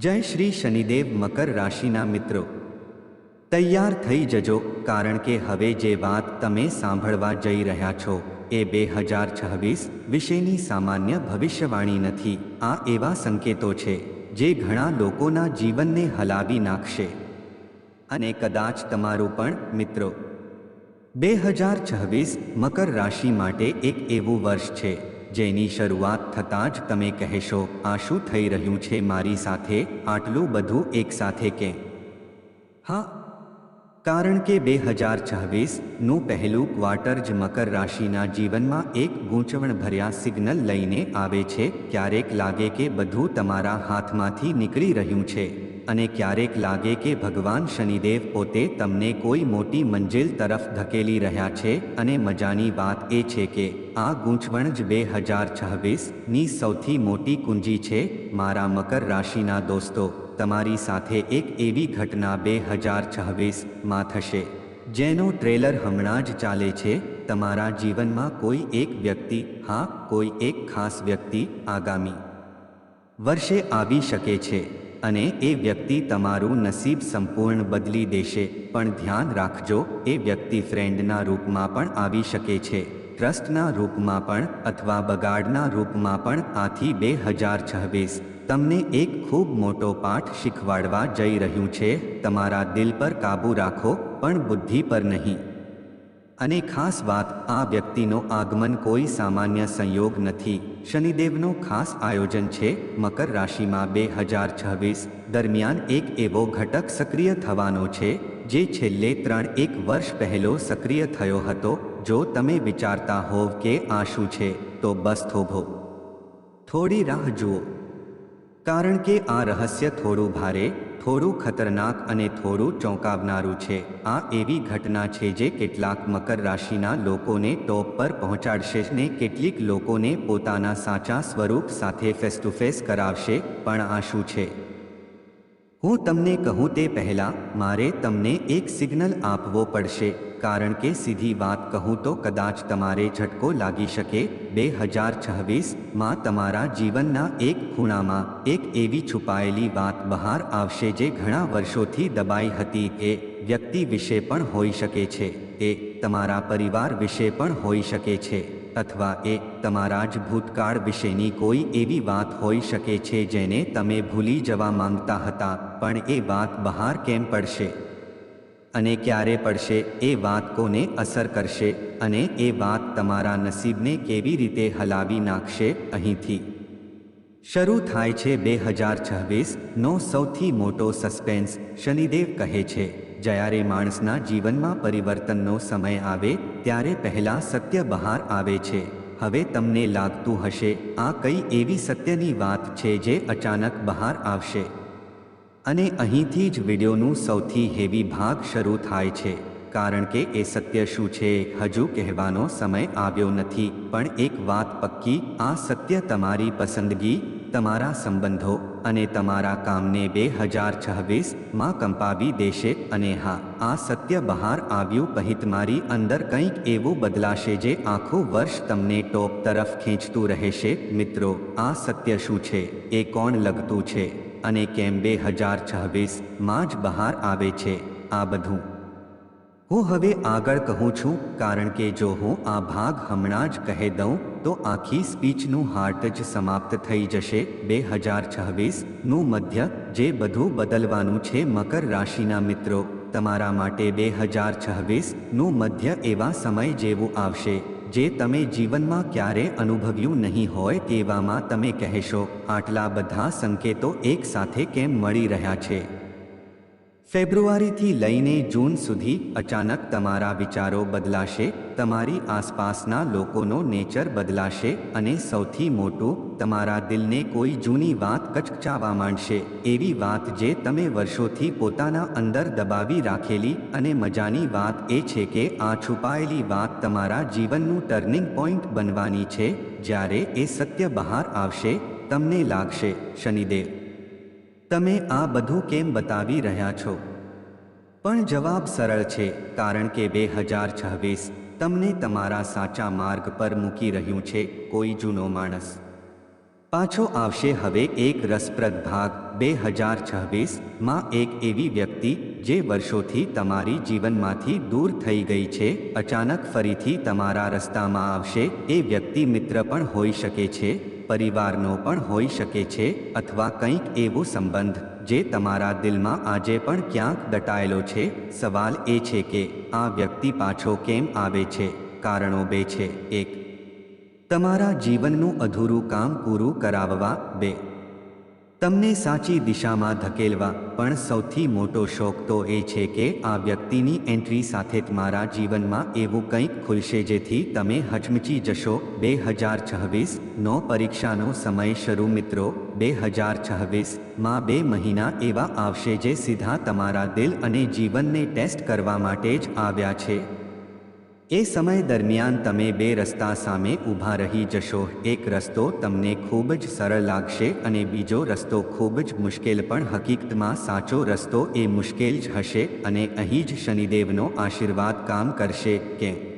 જય શ્રી શનિદેવ મકર રાશિના મિત્રો. તૈયાર થઈ જજો, કારણ કે હવે જે વાત તમે સાંભળવા જઈ રહ્યા છો એ બે હજાર છવ્વીસ વિશેની સામાન્ય ભવિષ્યવાણી નથી. આ એવા સંકેતો છે જે ઘણા લોકોના જીવનને હલાવી નાખશે. અને કદાચ તમારું પણ, મિત્રો. બે હજાર છવ્વીસ મકર રાશિ માટે એક એવું વર્ષ છે જેની શરૂઆત થતાં જ તમે કહેશો, આ શું થઈ રહ્યું છે મારી સાથે? આટલું બધું એકસાથે કે? હા, કારણ કે બે હજાર છવ્વીસનું પહેલું ક્વાર્ટર જ મકર રાશિના જીવનમાં એક ગૂંચવણભર્યા સિગ્નલ લઈને આવે છે, ક્યારેક લાગે કે બધું તમારા હાથમાંથી નીકળી રહ્યું છે. અને ક્યારેક લાગે કે ભગવાન શનિદેવ પોતે તમને કોઈ મોટી મંજિલ તરફ ધકેલી રહ્યા છે અને મજાની વાત એ છે કે આ ગૂંચવણ જ બે હજાર છવ્વીસની સૌથી મોટી કુંજી છે મારા મકર રાશિના દોસ્તો. તમારી સાથે એક એવી ઘટના બે હજાર છવ્વીસમાં થશે. જેનો ટ્રેલર હમણાં જ ચાલે છે. તમારા જીવનમાં કોઈ એક વ્યક્તિ, હા, કોઈ એક ખાસ વ્યક્તિ આગામી વર્ષે આવી શકે છે. અને એ વ્યક્તિ તમારું નસીબ સંપૂર્ણ બદલી દેશે. પણ ધ્યાન રાખજો, એ વ્યક્તિ ફ્રેન્ડના રૂપમાં પણ આવી શકે છે. ટ્રસ્ટના રૂપમાં પણ અથવા બગાડના રૂપમાં પણ આથી બે હજાર છવ્વીસ. તમને એક ખૂબ મોટો પાઠ શીખવાડવા જઈ રહ્યું છે. તમારા દિલ પર કાબૂ રાખો, પણ બુદ્ધિ પર નહીં. અને ખાસ વાત, આ વ્યક્તિનો આગમન કોઈ સામાન્ય સંયોગ નથી. શનિદેવનો ખાસ આયોજન છે, મકર રાશિમાં બે હજાર છવ્વીસ દરમિયાન એક એવો ઘટક સક્રિય થવાનો છે, જે છેલ્લે ત્રણ એક વર્ષ પહેલો સક્રિય થયો હતો, જો તમે વિચારતા હોવ કે આ શું છે, તો બસ થોભો. થોડી રાહ જુઓ. કારણ કે આ રહસ્ય થોડું ભારે થોડું ખતરનાક અને થોડું ચોંકાવનારું છે. આ એવી ઘટના છે જે કેટલાક મકર રાશિના લોકોને ટોપ પર પહોંચાડશે ને કેટલીક લોકોને પોતાના સાચા સ્વરૂપ સાથે ફેસ ટુ ફેસ કરાવશે, પણ આ શું છે? હું તમને કહું તે પહેલાં, મારે તમને એક સિગ્નલ આપવો પડશે, કારણ કે સીધી વાત કહું તો કદાચ તમારે ઝટકો લાગી શકે બે હજાર છવ્વીસમાં તમારા જીવનના એક ખૂણામાં, એક એવી છુપાયેલી વાત બહાર આવશે જે ઘણા વર્ષોથી દબાઈ હતી, એ વ્યક્તિ વિશે પણ હોઈ શકે છે, એ તમારા પરિવાર વિશે પણ હોઈ શકે છે. અથવા એ તમારા જ ભૂતકાળ વિશેની કોઈ એવી વાત હોઈ શકે છે જેને તમે ભૂલી જવા માંગતા હતા, પણ એ વાત બહાર કેમ પડશે? અને ક્યારે પડશે? એ વાત કોને અસર કરશે? અને એ વાત તમારા નસીબને કેવી રીતે હલાવી નાખશે અહીંથી? શરૂ થાય છે બે હજાર છવ્વીસનો સૌથી મોટો સસ્પેન્સ, શનિદેવ કહે છે. જ્યારે માણસના જીવનમાં પરિવર્તનનો સમય આવે, ત્યારે પહેલાં સત્ય બહાર આવે છે. હવે તમને લાગતું હશે, આ કઈ એવી સત્યની વાત છે જે અચાનક બહાર આવશે. અને અહીંથી જ વિડીયોનું સૌથી હેવી ભાગ શરૂ થાય છે. કારણ કે એ સત્ય શું છે, હજુ કહેવાનો સમય આવ્યો નથી. પણ એક વાત પક્કી, આ સત્ય તમારી પસંદગી, તમારા સંબંધો અને તમારા કામને બે હજાર છવ્વીસમાં કંપાવી દેશે અને હા, આ સત્ય બહાર આવ્યું પહિત મારી અંદર કંઈક એવું બદલાશે જે આખું વર્ષ તમને ટોપ તરફ ખેંચતું રહેશે. મિત્રો, આ સત્ય શું છે, એ કોણ લગતું છે અને કેમ બે હજાર છવ્વીસમાં જ બહાર આવે છે, આ બધું? હું હવે આગળ કહું છું, કારણ કે જો હું આ ભાગ હમણાં જ કહી દઉં, તો આખી સ્પીચનું હાર્ટ જ સમાપ્ત થઈ જશે. બે હજાર છવ્વીસનું મધ્ય, જે બધું બદલવાનું છે મકર રાશિના મિત્રો, તમારા માટે બે હજાર છવ્વીસનું મધ્ય એવા સમય જેવું આવશે, જે તમે જીવનમાં ક્યારે અનુભવ્યું નહીં હોય તેવામાં તમે કહેશો, આટલા બધા સંકેતો એકસાથે કેમ મળી રહ્યા છે? ફેબ્રુઆરીથી લઈને જૂન સુધી અચાનક તમારા વિચારો બદલાશે, તમારી આસપાસના લોકોનો નેચર બદલાશે અને સૌથી મોટું, તમારા દિલને કોઈ જૂની વાત કચકચાવા માંડશે, એવી વાત જે તમે વર્ષોથી પોતાના અંદર દબાવી રાખેલી અને મજાની વાત એ છે કે આ છુપાયેલી વાત તમારા જીવનનું ટર્નિંગ પોઈન્ટ બનવાની છે, જ્યારે એ સત્ય બહાર આવશે, તમને લાગશે, શનિદેવ. તમે આ બધું કેમ બતાવી રહ્યા છો? પણ જવાબ સરળ છે, કારણ કે બે હજાર છવ્વીસ તમને તમારા સાચા માર્ગ પર મૂકી રહ્યું છે, કોઈ જૂનો માણસ. પાછો આવશે હવે એક રસપ્રદ ભાગ, બે હજાર છવ્વીસમાં એક એવી વ્યક્તિ જે વર્ષોથી તમારી જીવનમાંથી દૂર થઈ ગઈ છે, અચાનક ફરીથી તમારા રસ્તામાં આવશે, એ વ્યક્તિ મિત્ર પણ હોઈ શકે છે પરિવારનો પણ હોઈ શકે છે અથવા કંઈક એવો સંબંધ જે તમારા દિલમાં આજે પણ ક્યાંક દટાયેલો છે? સવાલ એ છે કે આ વ્યક્તિ પાછો કેમ આવે છે? કારણો બે છે. એક, તમારા જીવનનું અધૂરું કામ પૂરું કરાવવા. બે તમને સાચી દિશામાં ધકેલવા, પણ સૌથી મોટો શોખ તો એ છે કે આ વ્યક્તિની એન્ટ્રી સાથે તમારા જીવનમાં એવું કંઈક ખુલશે જેથી તમે હચમચી જશો. બે હજાર છવ્વીસનો પરીક્ષાનો સમય શરૂ મિત્રો. બે હજાર છવ્વીસમાં બે મહિના એવા આવશે જે સીધા તમારા દિલ અને જીવનને ટેસ્ટ કરવા માટે જ આવ્યા છે. એ સમય દરમિયાન તમે બે રસ્તા સામે ઊભા રહી જશો. એક રસ્તો તમને ખૂબ જ સરળ લાગશે અને બીજો રસ્તો ખૂબ જ મુશ્કેલ પણ હકીકતમાં સાચો રસ્તો એ મુશ્કેલ જ હશે અને અહીં જ શનિદેવનો આશીર્વાદ કામ કરશે કે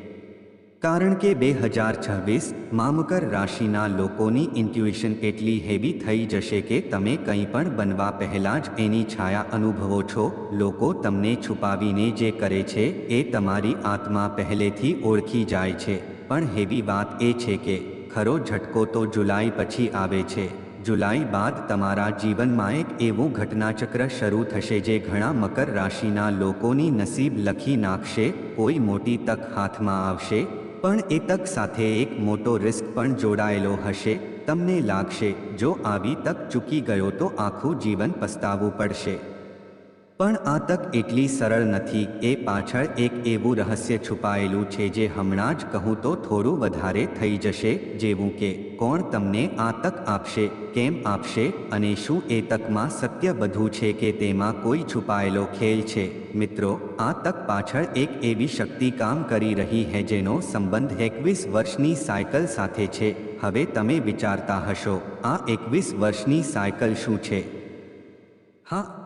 કારણ કે બે હજાર છવ્વીસ મામકર રાશિના લોકોની ઇન્ટ્યુઇશન એટલી હેવી થઈ જશે કે તમે કંઈ પણ બનવા પહેલાં જ એની છાયા અનુભવો છો. લોકો તમને છુપાવીને જે કરે છે એ તમારી આત્મા પહેલેથી ઓળખી જાય છે. પણ હેવી વાત એ છે કે ખરો ઝટકો તો જુલાઈ પછી આવે છે. જુલાઈ બાદ તમારા જીવનમાં એક એવું ઘટનાચક્ર શરૂ થશે જે ઘણા મકર રાશિના લોકોની નસીબ લખી નાખશે. કોઈ મોટી તક હાથમાં આવશે પણ એ તક સાથે એક મોટો રિસ્ક પણ જોડાયેલો હશે. તમને લાગશે, જો આવી તક ચૂકી ગયો તો આખું જીવન પસ્તાવવું પડશે. પણ આ તક એટલી સરળ નથી. એ પાછળ એક એવું રહસ્ય છુપાયેલું છે જે હમણાં જ કહું તો થોડું વધારે થઈ જશે, જેવું કે, કોણ તમને આ તક આપશે, કેમ આપશે, અને શું એ તકમાં સત્ય બધું છે કે તેમાં કોઈ છુપાયેલો ખેલ છે. મિત્રો, આ તક પાછળ એક એવી શક્તિ કામ કરી રહી હે જેનો સંબંધ એકવીસ વર્ષની સાયકલ સાથે છે. હવે તમે વિચારતા હશો, આ એકવીસ વર્ષની સાયકલ શું છે? હા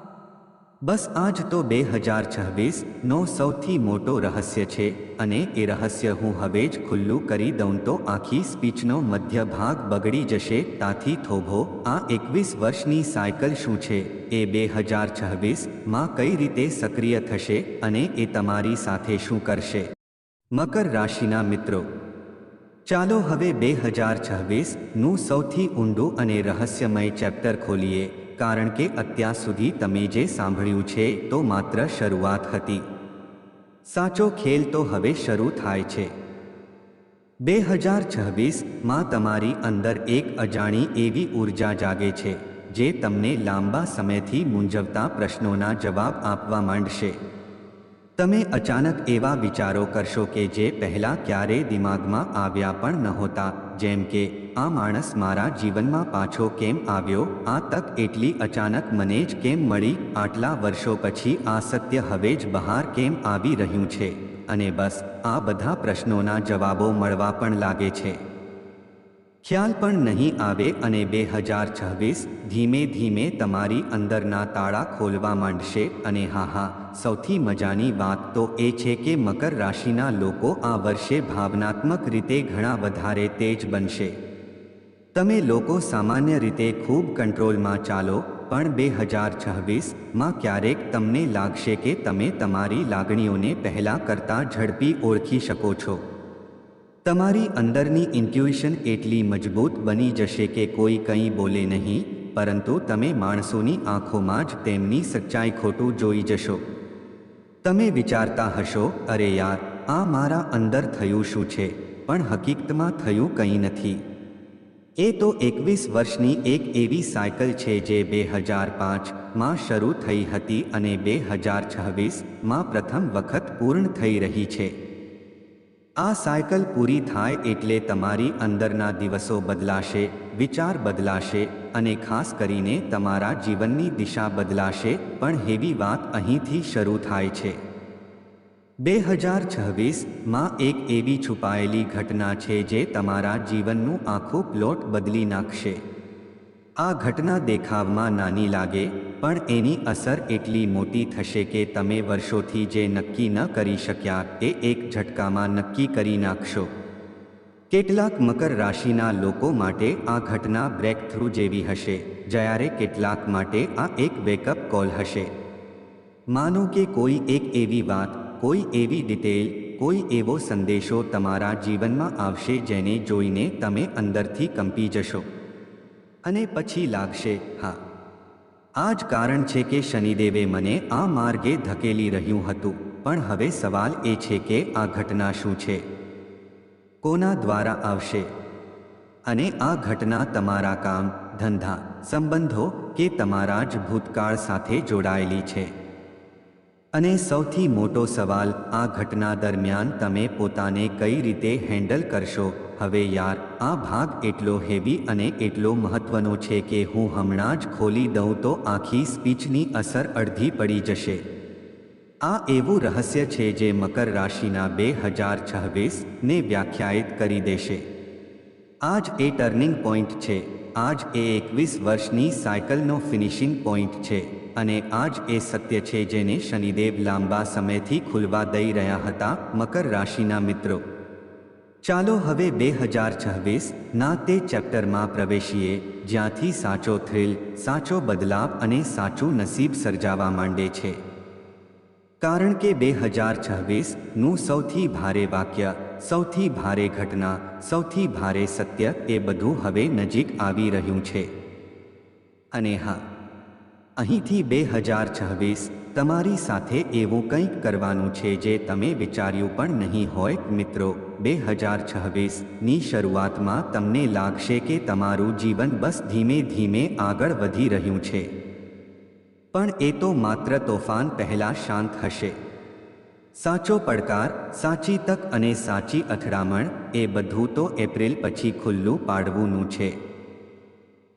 બસ આજ તો બે હજાર છવ્વીસનો સૌથી મોટો રહસ્ય છે અને એ રહસ્ય હું હવે જ ખુલ્લું કરી દઉં તો આખી સ્પીચનો મધ્ય ભાગ બગડી જશે તાથી થોભો, આ એકવીસ વર્ષની સાયકલ શું છે? એ બે હજાર છવ્વીસમાં કઈ રીતે સક્રિય થશે અને એ તમારી સાથે શું કરશે? મકર રાશિના મિત્રો, ચાલો હવે બે હજાર છવ્વીસનું સૌથી ઊંડું અને રહસ્યમય ચેપ્ટર ખોલીએ. કારણ કે અત્યાર સુધી તમે જે સાંભળ્યું છે તો માત્ર શરૂઆત હતી. સાચો ખેલ તો હવે શરૂ થાય છે. બે હજાર છવ્વીસમાં તમારી અંદર એક અજાણી એવી ઊર્જા જાગે છે, જે તમને લાંબા સમયથી મૂંઝવતા પ્રશ્નોના જવાબ આપવા માંડશે. તમે અચાનક એવા વિચારો કરશો કે જે પહેલાં ક્યારેય દિમાગમાં આવ્યા પણ નહોતા. જેમ કે, આ માણસ મારા જીવનમાં પાછો કેમ આવ્યો? આ તક એટલી અચાનક મને જ કેમ મળી? આટલા વર્ષો પછી આ સત્ય હવે જ બહાર કેમ આવી રહ્યું છે? અને બસ, આ બધા પ્રશ્નોના જવાબો મળવા પણ લાગે છે. ખ્યાલ પણ નહીં આવે અને બે હજાર છવ્વીસ ધીમે ધીમે તમારી અંદરના તાળા ખોલવા માંડશે અને હા હા, સૌથી મજાની વાત તો એ છે કે મકર રાશિના લોકો આ વર્ષે ભાવનાત્મક રીતે ઘણા વધારે તેજ બનશે. તમે લોકો સામાન્ય રીતે ખૂબ કંટ્રોલમાં ચાલો, પણ બે હજાર છવ્વીસમાં ક્યારેક તમને લાગશે કે તમે તમારી લાગણીઓને પહેલાં કરતાં ઝડપી ઓળખી શકો છો. તમારી અંદરની ઇન્ટ્યુઇશન એટલી મજબૂત બની જશે કે કોઈ કંઈ બોલે નહીં, પરંતુ તમે માણસોની આંખોમાં જ તેમની સચ્ચાઈ ખોટું જોઈ જશો. તમે વિચારતા હશો, અરે યાર, આ મારા અંદર થયું શું છે? પણ હકીકતમાં થયું કંઈ નથી. એ તો એકવીસ વર્ષની એક એવી સાયકલ છે જે બે હજાર પાંચમાં શરૂ થઈ હતી અને બે હજાર છવ્વીસમાં પ્રથમ વખત પૂર્ણ થઈ રહી છે. આ સાયકલ પૂરી થાય એટલે તમારી અંદરના દિવસો બદલાશે, વિચાર બદલાશે અને ખાસ કરીને તમારા જીવનની દિશા બદલાશે, પણ હેવી વાત અહીંથી શરૂ થાય છે. બે હજાર છવ્વીસમાં એક એવી છુપાયેલી ઘટના છે જે તમારા જીવનનું આખું પ્લોટ બદલી નાખશે. આ ઘટના દેખાવમાં નાની લાગે પણ એની અસર એટલી મોટી થશે કે તમે વર્ષોથી જે નક્કી ન કરી શક્યા એ એક ઝટકામાં નક્કી કરી નાખશો. કેટલાક મકર રાશિના લોકો માટે આ ઘટના બ્રેક થ્રુ જેવી હશે, જ્યારે કેટલાક માટે આ એક વેકઅપ કોલ હશે. માનો કે કોઈ એક એવી વાત, કોઈ એવી ડિટેલ, કોઈ એવો સંદેશો તમારા જીવનમાં આવશે જેને જોઈને તમે અંદરથી કંપી જશો. અને પછી લાગશે, હા આ જ કારણ છે કે શનિદેવે મને આ માર્ગે ધકેલી રહ્યું હતું, પણ હવે સવાલ એ છે કે આ ઘટના શું છે? કોના દ્વારા આવશે? અને આ ઘટના તમારા કામ, ધંધા, સંબંધો કે તમારા જ ભૂતકાળ સાથે જોડાયેલી છે? અને સૌથી મોટો સવાલ, આ ઘટના દરમિયાન તમે પોતાને કઈ રીતે હેન્ડલ કરશો? હવે યાર, આ ભાગ એટલો હેવી અને એટલો મહત્વનો છે કે હું હમણાં જ ખોલી દઉં તો આખી સ્પીચની અસર અડધી પડી જશે. આ એવું રહસ્ય છે જે મકર રાશિના બે હજાર છવ્વીસને વ્યાખ્યાયિત કરી દેશે. આજ એ ટર્નિંગ પોઈન્ટ છે. આજ એ એકવીસ વર્ષની સાયકલનો ફિનિશિંગ પોઈન્ટ છે. અને આજ એ સત્ય છે જેને શનિદેવ લાંબા સમયથી ખુલવા દઈ રહ્યા હતા મકર રાશિના મિત્રો. ચાલો હવે બે હજાર છવ્વીસ ના તે ચેપ્ટરમાં પ્રવેશીએ, જ્યાંથી સાચો થ્રિલ, સાચો બદલાવ અને સાચું નસીબ સર્જાવા માંડે છે. કારણ કે બે હજાર છવ્વીસનું સૌથી ભારે વાક્ય, સૌથી ભારે ઘટના, સૌથી ભારે સત્ય એ બધું હવે નજીક આવી રહ્યું છે. અને હા અહીંથી બે હજાર છવ્વીસ તમારી સાથે એવું કંઈક કરવાનું છે જે તમે વિચાર્યું પણ નહીં હોય, મિત્રો. બે હજાર છવ્વીસની શરૂઆતમાં તમને લાગશે કે તમારું જીવન બસ ધીમે ધીમે આગળ વધી રહ્યું છે. પણ એ તો માત્ર તોફાન પહેલાં શાંત હશે. સાચો પડકાર, સાચી તક અને સાચી અથડામણ એ બધું તો એપ્રિલ પછી ખુલ્લું પાડવુંનું છે.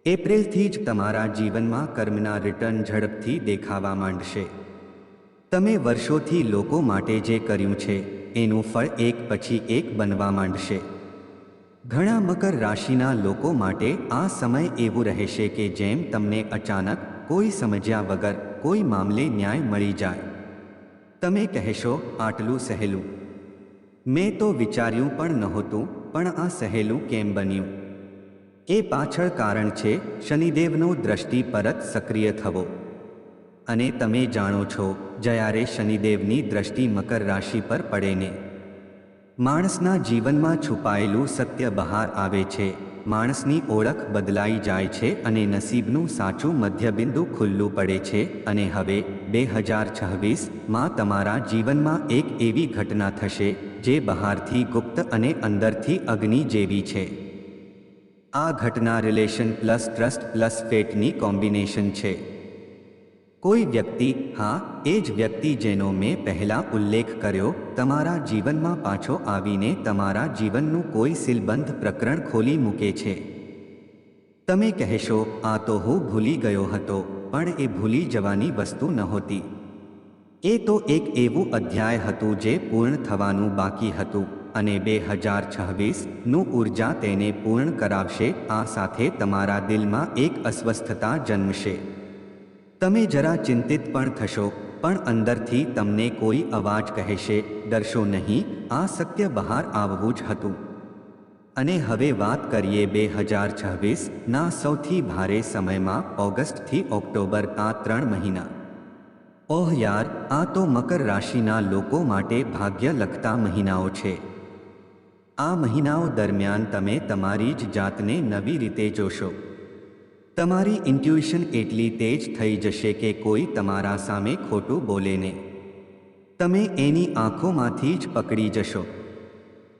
એપ્રિલથી જ તમારા જીવનમાં કર્મના રિટર્ન ઝડપથી દેખાવા માંડશે. તમે વર્ષોથી લોકો માટે જે કર્યું છે, એનું ફળ એક પછી એક બનવા માંડશે. ઘણા મકર રાશિના લોકો માટે આ સમય એવું રહેશે કે જેમ તમને અચાનક કોઈ સમજ્યા વગર કોઈ મામલે ન્યાય મળી જાય. તમે કહેશો, આટલું સહેલું. મેં તો વિચાર્યું પણ નહોતું, પણ આ સહેલું કેમ બન્યું? એ પાછળ કારણ છે, શનિદેવનો દ્રષ્ટિ પરત સક્રિય થવો. અને તમે જાણો છો જ્યારે શનિદેવની દ્રષ્ટિ મકર રાશિ પર પડેને માણસના જીવનમાં છુપાયેલું સત્ય બહાર આવે છે, માણસની ઓળખ બદલાઈ જાય છે અને નસીબનું સાચું મધ્યબિંદુ ખુલ્લું પડે છે. અને હવે, બે હજાર છવ્વીસમાં તમારા જીવનમાં એક એવી ઘટના થશે, જે બહારથી ગુપ્ત અને અંદરથી અગ્નિ જેવી છે. આ ઘટના રિલેશન પ્લસ ટ્રસ્ટ પ્લસ ફેટની કોમ્બિનેશન છે. કોઈ વ્યક્તિ, હા, એ જ વ્યક્તિ જેનો મેં પહેલાં ઉલ્લેખ કર્યો, તમારા જીવનમાં પાછો આવીને તમારા જીવનનું કોઈ સિલબંધ પ્રકરણ ખોલી મૂકે છે. તમે કહેશો, આ તો હું ભૂલી ગયો હતો, પણ એ ભૂલી જવાની વસ્તુ નહોતી. એ તો એક એવું અધ્યાય હતું જે પૂર્ણ થવાનું બાકી હતું. અને બે હજાર છવ્વીસનું ઊર્જા તેને પૂર્ણ કરાવશે, આ સાથે તમારા દિલમાં એક અસ્વસ્થતા જન્મશે. તમે જરા ચિંતિત પણ થશો, પણ અંદરથી તમને કોઈ અવાજ કહેશે, ડરશો નહીં, આ સત્ય બહાર આવવું જ હતું. અને હવે વાત કરીએ બે હજાર છવ્વીસના સૌથી ભારે સમયમાં ઓગસ્ટથી ઓક્ટોબર આ ત્રણ મહિના. ઓહ યાર, આ તો મકર રાશિના લોકો માટે ભાગ્ય લખતા મહિનાઓ છે. આ મહિનાઓ દરમિયાન તમે તમારી જ જાતને નવી રીતે જોશો. તમારી ઇન્ટ્યુશન એટલી તેજ થઈ જશે કે કોઈ તમારા સામે ખોટું બોલે ને તમે એની આંખોમાંથી જ પકડી જશો.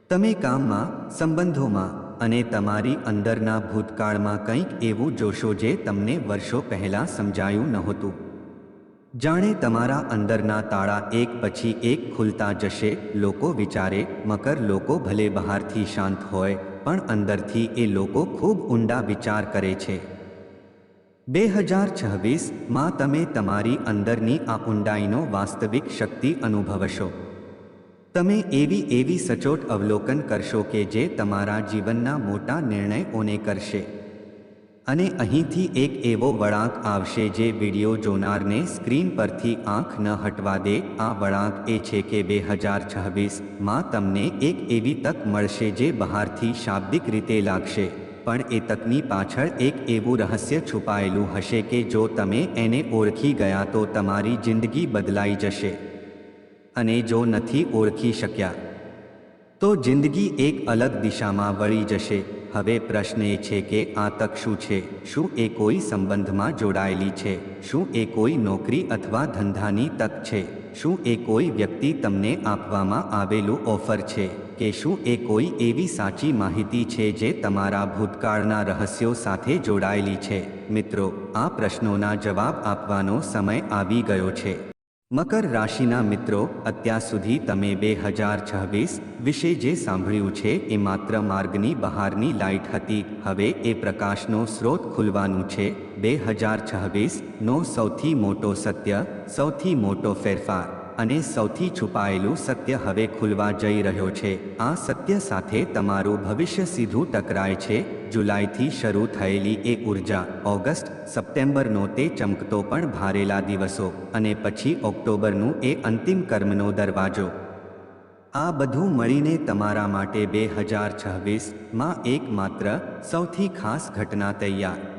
તમે કામમાં, સંબંધોમાં અને તમારી અંદરના ભૂતકાળમાં કંઈક એવું જોશો જે તમને વર્ષો પહેલાં સમજાયું નહોતું. જાણે તમારા અંદરના તાળા એક પછી એક ખુલતા જશે, લોકો વિચારે, મકર લોકો ભલે બહારથી શાંત હોય, પણ અંદરથી એ લોકો ખૂબ ઊંડા વિચાર કરે છે. બે હજાર છવ્વીસમાં તમે તમારી અંદરની આ ઊંડાઈનો વાસ્તવિક શક્તિ અનુભવશો. તમે એવી એવી સચોટ અવલોકન કરશો કે જે તમારા જીવનના મોટા નિર્ણયોને કરશે. અને અહીંથી એક એવો વળાંક આવશે જે વીડિયો જોનારને સ્ક્રીન પરથી આંખ ન હટવા દે. આ વળાંક એ છે કે બે હજાર છવ્વીસમાં તમને એક એવી તક મળશે જે બહારથી શાબ્દિક રીતે લાગશે. પણ એ તકની પાછળ એક એવું રહસ્ય છુપાયેલું હશે કે જો તમે એને ઓળખી ગયા તો તમારી જિંદગી બદલાઈ જશે. અને જો નથી ઓળખી શક્યા, તો જિંદગી એક અલગ દિશામાં વળી જશે. હવે પ્રશ્ન એ છે કે આ તક શું છે? શું એ કોઈ સંબંધમાં જોડાયેલી છે? શું એ કોઈ નોકરી અથવા ધંધાની તક છે? શું એ કોઈ વ્યક્તિ તમને આપવામાં આવેલું ઓફર છે? કે શું એ કોઈ એવી સાચી માહિતી છે જે તમારા ભૂતકાળના રહસ્યો સાથે જોડાયેલી છે? મિત્રો, આ પ્રશ્નોના જવાબ આપવાનો સમય આવી ગયો છે. મકર રાશિના મિત્રો, અત્યાર સુધી તમે બે હજાર છવ્વીસ વિશે જે સાંભળ્યું છે એ માત્ર માર્ગની બહારની લાઇટ હતી. હવે એ પ્રકાશનો સ્રોત ખુલવાનું છે. બે હજાર છવ્વીસનો સૌથી મોટો સત્ય, સૌથી મોટો ફેરફાર. અને સૌથી છુપાયેલું સત્ય હવે ખુલવા જઈ રહ્યો છે. આ સત્ય સાથે તમારું ભવિષ્ય સીધું ટકરાય છે. જુલાઈથી શરૂ થયેલી એ ઊર્જા, ઓગસ્ટ, સપ્ટેમ્બરનો તે ચમકતો પણ ભારેલા દિવસો અને પછી ઓક્ટોબરનું એ અંતિમ કર્મનો દરવાજો. આ બધું મળીને તમારા માટે બે હજાર છવ્વીસમાં એકમાત્ર સૌથી ખાસ ઘટના તૈયાર.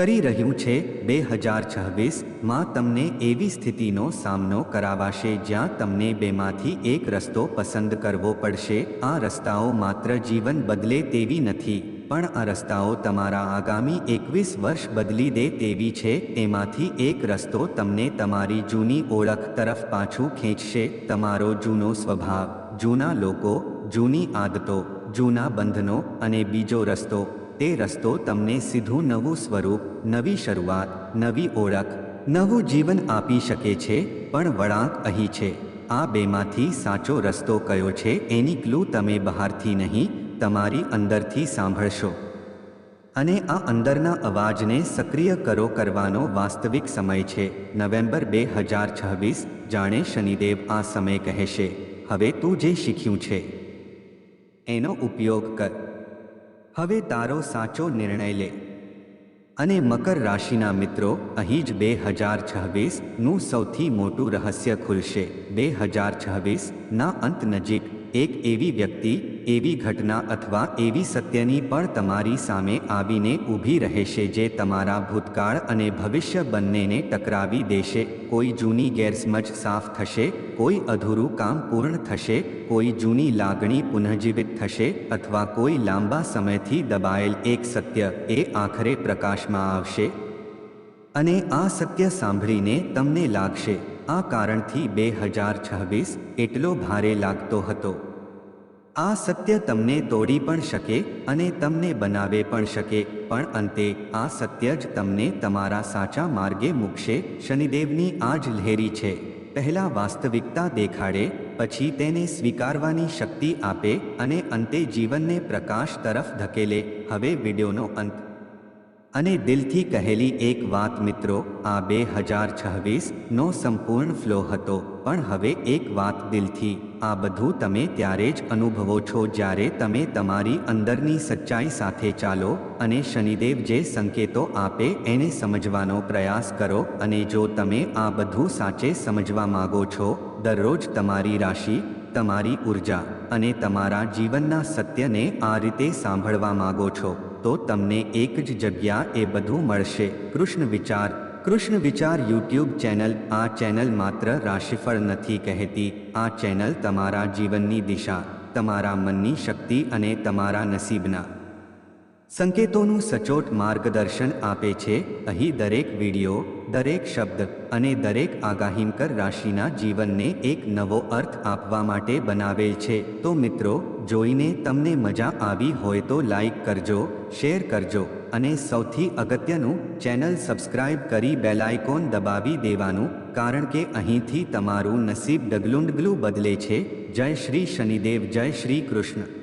કરી રહ્યું છે, બે હજાર છવ્વીસમાં તમને એવી સ્થિતિનો સામનો કરાવાશે જ્યાં તમને બેમાંથી એક રસ્તો પસંદ કરવો પડશે. આ રસ્તાઓ માત્ર જીવન બદલે તેવી નથી, પણ આ રસ્તાઓ તમારા આગામી એકવીસ વર્ષ બદલી દે તેવી છે. એમાંથી એક રસ્તો તમને તમારી જૂની ઓળખ તરફ પાછું ખેંચશે. તમારો જૂનો સ્વભાવ, જૂના લોકો, જૂની આદતો, જૂના બંધનો અને બીજો રસ્તો, તે રસ્તો તમને સીધું નવું સ્વરૂપ નવી શરૂઆત, નવી ઓળખ, નવું જીવન આપી શકે છે, પણ વળાંક અહીં છે. આ બેમાંથી સાચો રસ્તો કયો છે એની ક્લુ તમે બહારથી નહીં, તમારી અંદરથી સાંભળશો. અને આ અંદરના અવાજને સક્રિય કરો કરવાનો વાસ્તવિક સમય છે. નવેમ્બર બે હજાર છવ્વીસ, જાણે શનિદેવ આ સમય કહેશે. હવે તું જે શીખ્યું છે, એનો ઉપયોગ કર. હવે તારો સાચો નિર્ણય લે. અને મકર રાશિના મિત્રો, અહીં જ બે હજાર છવ્વીસનું સૌથી મોટું રહસ્ય ખુલશે. બે હજાર છવ્વીસના અંત નજીક એક એવી વ્યક્તિ એવી ઘટના અથવા એવી સત્યની પણ તમારી સામે આવીને ઊભી રહેશે જે તમારા ભૂતકાળ અને ભવિષ્ય બંનેને ટકરાવી દેશે. કોઈ જૂની ગેરસમજ સાફ થશે, કોઈ અધૂરું કામ પૂર્ણ થશે, કોઈ જૂની લાગણી પુનઃજીવિત થશે અથવા કોઈ લાંબા સમયથી દબાયેલ એક સત્ય એ આખરે પ્રકાશમાં આવશે. અને આ સત્ય સાંભળીને તમને લાગશે, આ કારણથી બે હજાર છવ્વીસ એટલો ભારે લાગતો હતો. આ સત્ય તમને તોડી પણ શકે અને તમને બનાવે પણ શકે, પણ અંતે આ સત્ય જ તમને તમારા સાચા માર્ગે મૂકશે. શનિદેવની આ જ લહેરી છે. પહેલા વાસ્તવિકતા દેખાડે, પછી તેને સ્વીકારવાની શક્તિ આપે અને અંતે જીવનને પ્રકાશ તરફ ધકેલે. હવે વિડીયોનો અંત. અને દિલથી કહેલી એક વાત મિત્રો, આ બે હજાર છવ્વીસનો સંપૂર્ણ ફ્લો હતો. પણ હવે એક વાત દિલથી. આ બધું તમે ત્યારે જ અનુભવો છો જ્યારે તમે તમારી અંદરની સચ્ચાઈ સાથે ચાલો અને શનિદેવ જે સંકેતો આપે એને સમજવાનો પ્રયાસ કરો અને જો તમે આ બધું સાચે સમજવા માગો છો, દરરોજ તમારી રાશિ, તમારી ઊર્જા અને તમારા જીવનના સત્યને આ રીતે સાંભળવા માગો છો, તો તમને એક જ જગ્યા એ બધું મળશે. કૃષ્ણ વિચાર કૃષ્ણ વિચાર યુટ્યુબ ચેનલ આ ચેનલ માત્ર રાશિફળ નથી કહેતી. આ ચેનલ તમારા જીવનની દિશા, તમારા મનની શક્તિ અને તમારા નસીબના. સંકેતોનું સચોટ માર્ગદર્શન આપે છે. અહીં દરેક વીડિયો, દરેક શબ્દ અને દરેક આગાહીમકર રાશિના જીવનને એક નવો અર્થ આપવા માટે બનાવેલ છે. તો મિત્રો, જોઈને તમને મજા આવી હોય તો લાઈક કરજો, શેર કરજો અને સૌથી અગત્યનું, ચેનલ સબસ્ક્રાઇબ કરી બેલાઇકોન દબાવી દેવાનું, કારણ કે અહીંથી તમારું નસીબ ડગલું ડગલું બદલે છે. જય શ્રી શનિદેવ, જય શ્રી કૃષ્ણ.